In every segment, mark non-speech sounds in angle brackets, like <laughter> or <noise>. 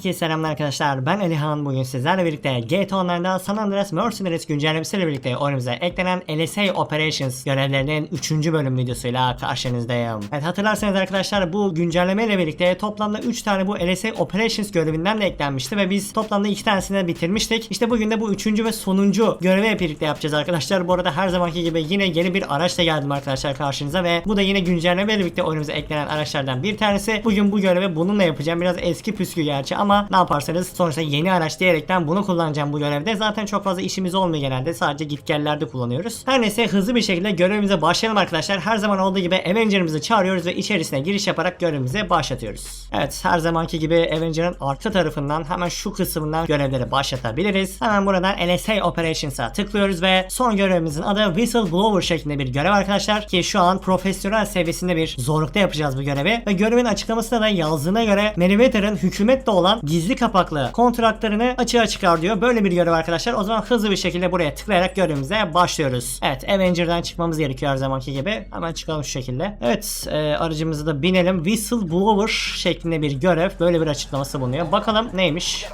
Herkese selamlar arkadaşlar. Ben Alihan. Bugün sizlerle birlikte GTA Online'da San Andreas Mercenaries güncellemesiyle birlikte oyunumuza eklenen LSA Operations görevlerinin 3. bölüm videosuyla karşınızdayım. Evet hatırlarsanız arkadaşlar bu güncellemeyle birlikte toplamda 3 tane bu LSA Operations görevinden de eklenmişti ve biz toplamda 2 tanesini bitirmiştik. İşte bugün de bu 3. ve sonuncu görevi hep birlikte yapacağız arkadaşlar. Bu arada her zamanki gibi yine yeni bir araçla geldim arkadaşlar karşınıza ve bu da yine güncellemeyle birlikte oyunumuza eklenen araçlardan bir tanesi. Bugün bu görevi bununla yapacağım. Biraz eski püskü gerçi ama ne yaparsanız sonuçta yeni araç diyerekten bunu kullanacağım bu görevde. Zaten çok fazla işimiz olmuyor genelde. Sadece gitgellerde kullanıyoruz. Her neyse hızlı bir şekilde görevimize başlayalım arkadaşlar. Her zaman olduğu gibi Avenger'ımızı çağırıyoruz ve içerisine giriş yaparak görevimize başlatıyoruz. Evet her zamanki gibi Avenger'ın arka tarafından hemen şu kısmından görevleri başlatabiliriz. Hemen buradan LSA Operations'a tıklıyoruz ve son görevimizin adı Whistleblower şeklinde bir görev arkadaşlar. Ki şu an profesyonel seviyesinde bir zorlukta yapacağız bu görevi. Ve görevin açıklamasında da yazdığına göre Meriwether'ın hükümette olan gizli kapaklı kontratlarını açığa çıkar diyor. Böyle bir görev arkadaşlar. O zaman hızlı bir şekilde buraya tıklayarak görevimize başlıyoruz. Evet Avenger'dan çıkmamız gerekiyor her zamanki gibi. Hemen çıkalım şu şekilde. Evet e, aracımıza da binelim. Whistleblower şeklinde bir görev. Böyle bir açıklaması bulunuyor. Bakalım neymiş.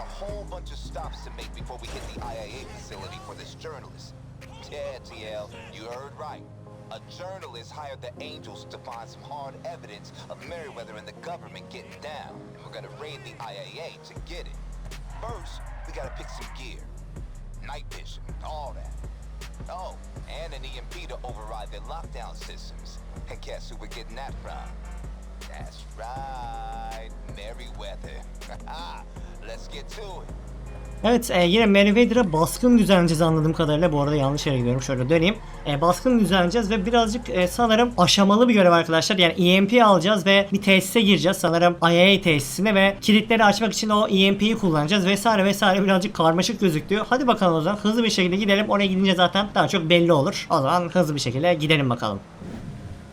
The Angels to find some hard evidence of Meriwether and the government getting down. And we're gonna raid the IAA to get it. First, we gotta pick some gear. Night vision, all that. Oh, and an EMP to override their lockdown systems. And guess who we're getting that from? That's right, Meriwether. <laughs> Let's get to it. Evet e, yine Meriwether'a baskın düzenleyeceğiz anladığım kadarıyla. Bu arada yanlış yere gidiyorum. Şöyle döneyim. E, baskın düzenleyeceğiz ve birazcık e, sanırım aşamalı bir görev arkadaşlar. Yani EMP alacağız ve bir tesise gireceğiz. Sanırım IAA tesisine ve kilitleri açmak için o EMP'yi kullanacağız vesaire vesaire. Birazcık karmaşık gözüktü. Hadi bakalım o zaman hızlı bir şekilde gidelim. Oraya gidince zaten daha çok belli olur. O zaman hızlı bir şekilde gidelim bakalım.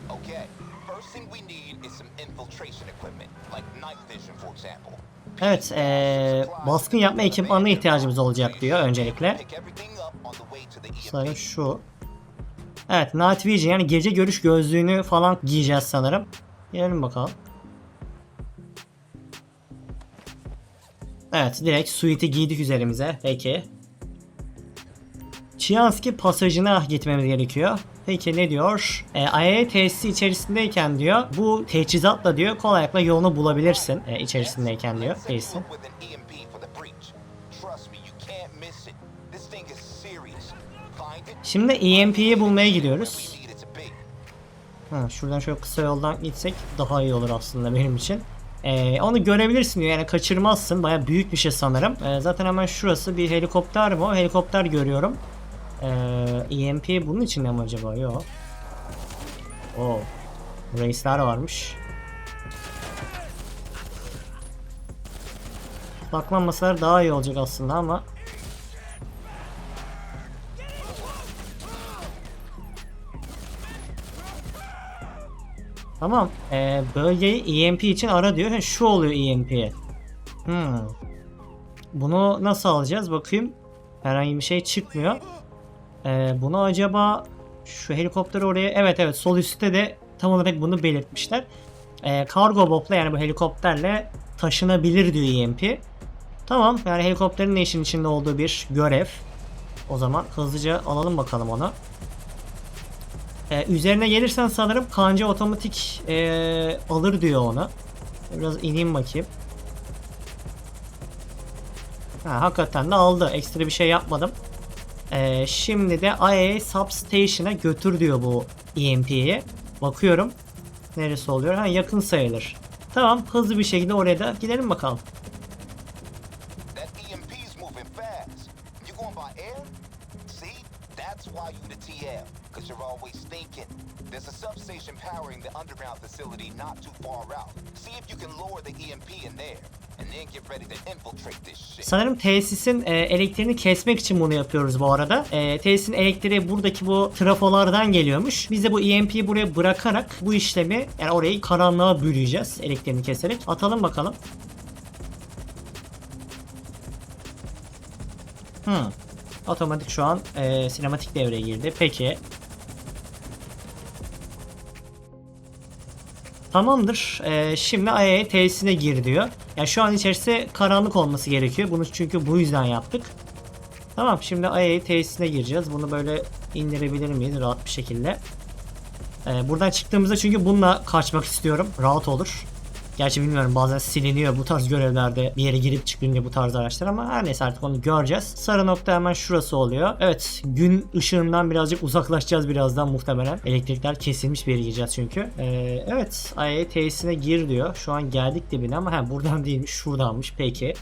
Okay, first thing we need is some infiltration equipment, like night vision, for example. Evet e, baskın yapma ekipmanına ihtiyacımız olacak diyor öncelikle. Sanırım şu. Evet Night Vision yani gece görüş gözlüğünü falan giyeceğiz sanırım. Gelelim bakalım. Evet direkt suite'i giydik üzerimize. Peki. Chianski pasajına gitmemiz gerekiyor. Peki ne diyor? E, IAEA tesisi içerisindeyken diyor bu teçhizatla diyor kolaylıkla yolunu bulabilirsin e, içerisindeyken diyor it. Şimdi EMP'yi bulmaya gidiyoruz. Ha, şuradan şöyle kısa yoldan gitsek daha iyi olur aslında benim için. Ee, onu görebilirsin diyor yani kaçırmazsın. Baya büyük bir şey sanırım. Ee, zaten hemen şurası bir helikopter mi o? Helikopter görüyorum. Ee, EMP bunun içinde mi acaba? Yok. Oo. Reisler varmış. Baklanmasalar daha iyi olacak aslında ama Tamam. Ee, bölgeyi EMP için ara diyor. Ha, Şu oluyor EMP. Hmm. Bunu nasıl alacağız? Bakayım. Herhangi bir şey çıkmıyor. Ee, bunu acaba şu helikopteri oraya... Evet evet sol üstte de tam olarak bunu belirtmişler. Ee, kargo botla yani bu helikopterle taşınabilir diyor EMP. Tamam yani helikopterin de işin içinde olduğu bir görev. O zaman hızlıca alalım bakalım onu. Ee, üzerine gelirsen sanırım kanca otomatik ee, alır diyor ona. Biraz ineyim bakayım. Ha, hakikaten de aldı. Ekstra bir şey yapmadım. Ee, şimdi de IAA Substation'a götür diyor bu EMP'yi. Bakıyorum. Neresi oluyor? Ha, yakın sayılır. Tamam hızlı bir şekilde oraya da gidelim bakalım. Substation powering the underground facility not too far out. See if you can lower the EMP in there, Sanırım tesisin e, elektriğini kesmek için bunu yapıyoruz bu arada. E, tesisin elektriği buradaki bu trafolardan geliyormuş. Biz de bu EMP'yi buraya bırakarak bu işlemi yani orayı karanlığa bürüyeceğiz elektriğini keserek. Atalım bakalım. Hmm. Otomatik şu an e, sinematik devreye girdi. Peki. Tamamdır. E, şimdi IAEA tesisine gir diyor. Ya şu an içerisi karanlık olması gerekiyor. Bunu çünkü bu yüzden yaptık. Tamam şimdi IA tesisine gireceğiz. Bunu böyle indirebilir miyiz rahat bir şekilde? Ee, buradan çıktığımızda çünkü bununla kaçmak istiyorum. Rahat olur. Gerçi bilmiyorum bazen siliniyor bu tarz görevlerde bir yere girip çıkınca bu tarz araçlar ama her neyse artık onu göreceğiz. Sarı nokta hemen şurası oluyor. Evet gün ışığından birazcık uzaklaşacağız birazdan muhtemelen. Elektrikler kesilmiş bir yere gireceğiz çünkü. Ee, evet IA tesisine gir diyor. Şu an geldik dibine ama ha, buradan değilmiş şuradanmış peki.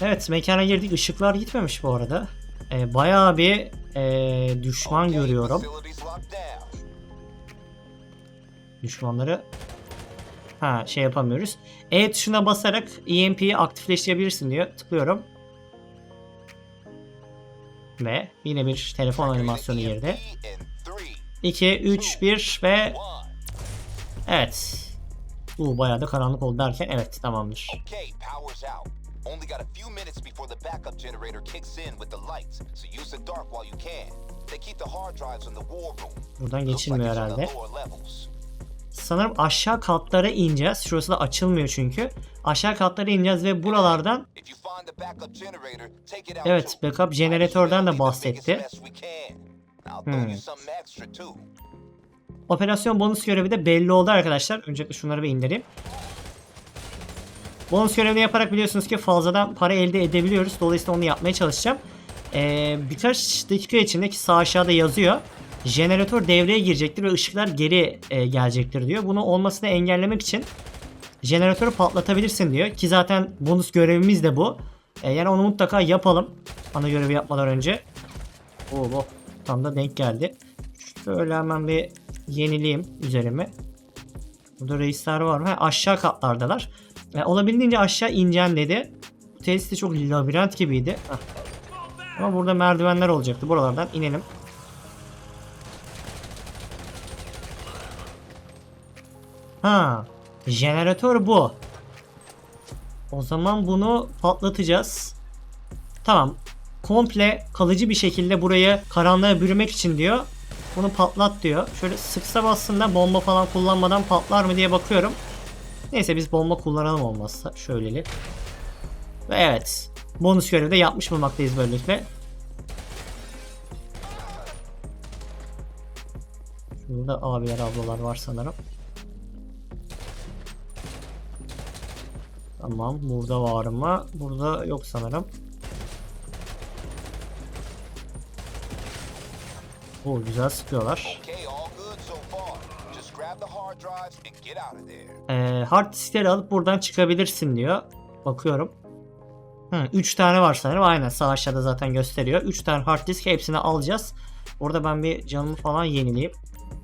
Evet mekana girdik ışıklar gitmemiş bu arada. Ee, bayağı bir ee, düşman görüyorum. Düşmanları ha şey yapamıyoruz. E tuşuna basarak EMP'yi aktifleştirebilirsin diyor. Tıklıyorum. Ve yine bir telefon animasyonu girdi. EMP in 3, 2, 3, 1 ve 1. evet. Bu bayağı da karanlık oldu derken evet tamamdır. Only got a few minutes before the backup generator kicks in with the lights, so use the dark while you can. They keep the hard drives in the war room. Buradan geçilmiyor herhalde. Sanırım aşağı katlara ineceğiz. Şurası da açılmıyor çünkü. Aşağı katlara ineceğiz ve buralardan Evet, backup jeneratörden de bahsetti. Hmm. Operasyon bonus görevi de belli oldu arkadaşlar. Öncelikle şunları bir indireyim. Bonus görevini yaparak biliyorsunuz ki fazladan para elde edebiliyoruz. Dolayısıyla onu yapmaya çalışacağım. Ee, birkaç dakika içinde ki sağ aşağıda yazıyor. Jeneratör devreye girecektir ve ışıklar geri e, gelecektir diyor. Bunu olmasını engellemek için jeneratörü patlatabilirsin diyor. Ki zaten bonus görevimiz de bu. E, yani onu mutlaka yapalım. Ana görevi yapmadan önce. Oo, bu tam da denk geldi. Şöyle hemen bir yenileyim üzerime. Burada reisler var mı? Ha, aşağı katlardalar. E, olabildiğince aşağı ineceğim dedi. Bu tesis de çok labirent gibiydi. Hah. Ama burada merdivenler olacaktı. Buralardan inelim. Ha, jeneratör bu. O zaman bunu patlatacağız. Tamam. Komple kalıcı bir şekilde burayı karanlığa bürümek için diyor. Bunu patlat diyor. Şöyle sıksa bassın bomba falan kullanmadan patlar mı diye bakıyorum. Neyse biz bomba kullanalım olmazsa. Şöyleli. Ve evet. Bonus görevi de yapmış bulmaktayız böylelikle. Şurada abiler ablalar var sanırım. Tamam. Burada var mı? Burada yok sanırım. Oo güzel sıkıyorlar. Ee, hard diskleri alıp buradan çıkabilirsin diyor. Bakıyorum. 3 tane var sanırım. Aynen sağ aşağıda zaten gösteriyor. 3 tane hard disk hepsini alacağız. Orada ben bir canımı falan yenileyim.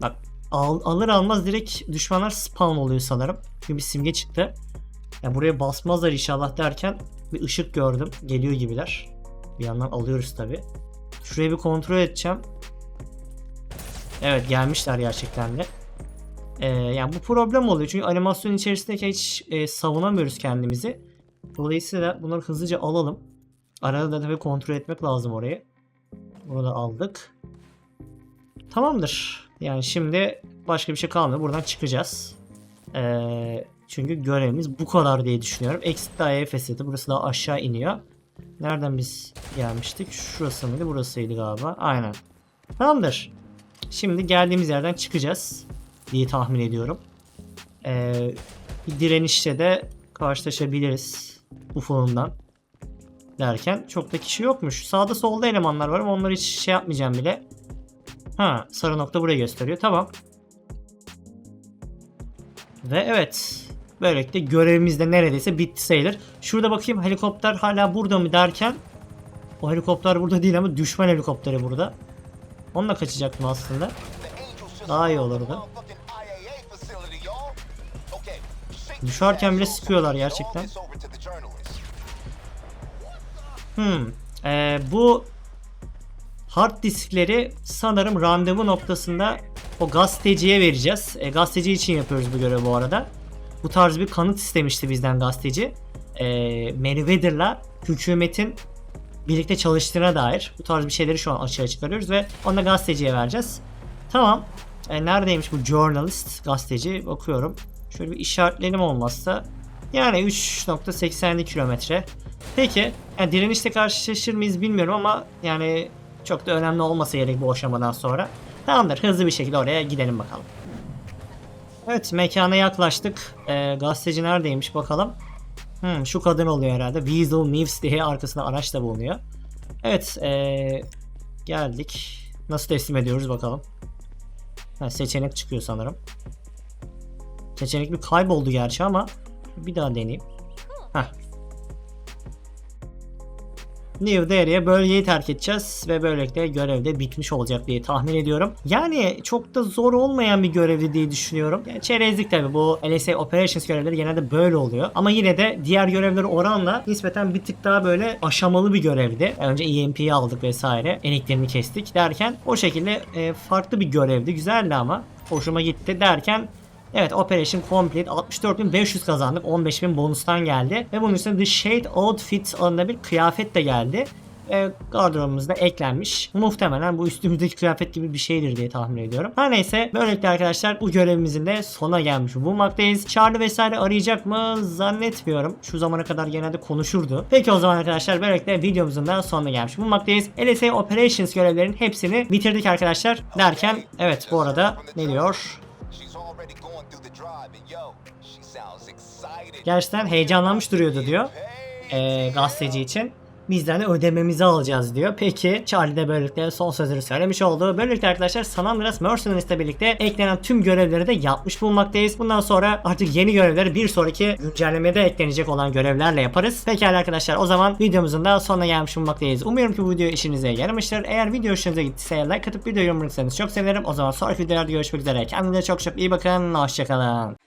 Bak al, alır almaz direkt düşmanlar spawn oluyor sanırım. Çünkü bir simge çıktı. Ya buraya basmazlar inşallah derken bir ışık gördüm. Geliyor gibiler. Bir yandan alıyoruz tabi. Şurayı bir kontrol edeceğim. Evet gelmişler gerçekten de. Ee, yani bu problem oluyor çünkü animasyon içerisindeki hiç e, savunamıyoruz kendimizi. Dolayısıyla bunları hızlıca alalım. Arada da tabii kontrol etmek lazım orayı. Bunu da aldık. Tamamdır. Yani şimdi başka bir şey kalmıyor. Buradan çıkacağız. Ee, çünkü görevimiz bu kadar diye düşünüyorum. Exit daire fesiyeti. Burası daha aşağı iniyor. Nereden biz gelmiştik? Şurası mıydı? Burasıydı galiba. Aynen. Tamamdır. Şimdi geldiğimiz yerden çıkacağız diye tahmin ediyorum. Ee, bir direnişte de karşılaşabiliriz ufundan derken çok da kişi yokmuş. Sağda solda elemanlar var ama onları hiç şey yapmayacağım bile. Ha sarı nokta buraya gösteriyor. Tamam. Ve evet. Böylelikle görevimiz de neredeyse bitti sayılır. Şurada bakayım helikopter hala burada mı derken o helikopter burada değil ama düşman helikopteri burada. Onunla kaçacaktım aslında. Daha iyi olurdu. Düşerken bile sıkıyorlar gerçekten. Hmm. Ee, bu hard diskleri sanırım randevu noktasında o gazeteciye vereceğiz. E, gazeteci için yapıyoruz bu görevi bu arada. Bu tarz bir kanıt istemişti bizden gazeteci. E, Meriwether'la hükümetin birlikte çalıştığına dair bu tarz bir şeyleri şu an açığa çıkarıyoruz ve onu da gazeteciye vereceğiz. Tamam. E, neredeymiş bu journalist gazeteci bakıyorum. Şöyle bir işaretlerim olmazsa yani 3.87 kilometre. Peki yani direnişle karşılaşır mıyız bilmiyorum ama yani çok da önemli olmasa gerek bu aşamadan sonra. Tamamdır hızlı bir şekilde oraya gidelim bakalım. Evet mekana yaklaştık. Ee, gazeteci neredeymiş bakalım. Hmm, şu kadın oluyor herhalde. Weasel News diye arkasında araç da bulunuyor. Evet ee, geldik. Nasıl teslim ediyoruz bakalım. Ha, seçenek çıkıyor sanırım. Seçenek bir kayboldu gerçi ama bir daha deneyeyim. Heh. New Derry'e bölgeyi terk edeceğiz ve böylelikle görev de bitmiş olacak diye tahmin ediyorum. Yani çok da zor olmayan bir görevdi diye düşünüyorum. Yani çerezlik tabi bu LSA Operations görevleri genelde böyle oluyor. Ama yine de diğer görevlere oranla nispeten bir tık daha böyle aşamalı bir görevdi. Önce EMP'yi aldık vesaire. Eniklerini kestik derken o şekilde e, farklı bir görevdi. Güzeldi ama. Hoşuma gitti derken Evet Operation Complete 64.500 kazandık. 15.000 bonustan geldi. Ve bunun üstüne The Shade Outfit adında bir kıyafet de geldi. E, gardırobumuzda eklenmiş. Muhtemelen bu üstümüzdeki kıyafet gibi bir şeydir diye tahmin ediyorum. Her neyse böylelikle arkadaşlar bu görevimizin de sona gelmiş bulmaktayız. Charlie vesaire arayacak mı zannetmiyorum. Şu zamana kadar genelde konuşurdu. Peki o zaman arkadaşlar böylelikle videomuzun da sonuna gelmiş bulmaktayız. LSA Operations görevlerinin hepsini bitirdik arkadaşlar. Derken evet bu arada ne diyor? Gerçekten heyecanlanmış duruyordu diyor. Ee, gazeteci için. Bizden de ödememizi alacağız diyor. Peki Charlie de böylelikle son sözleri söylemiş oldu. Böylelikle arkadaşlar San Andreas Mercenaries birlikte eklenen tüm görevleri de yapmış bulmaktayız. Bundan sonra artık yeni görevleri bir sonraki güncellemede eklenecek olan görevlerle yaparız. Pekala arkadaşlar o zaman videomuzun da sonuna gelmiş bulmaktayız. Umuyorum ki bu video işinize yaramıştır. Eğer video hoşunuza gittiyse like atıp video yorum bırakırsanız çok sevinirim. O zaman sonraki videolarda görüşmek üzere. Kendinize çok çok iyi bakın. Hoşçakalın.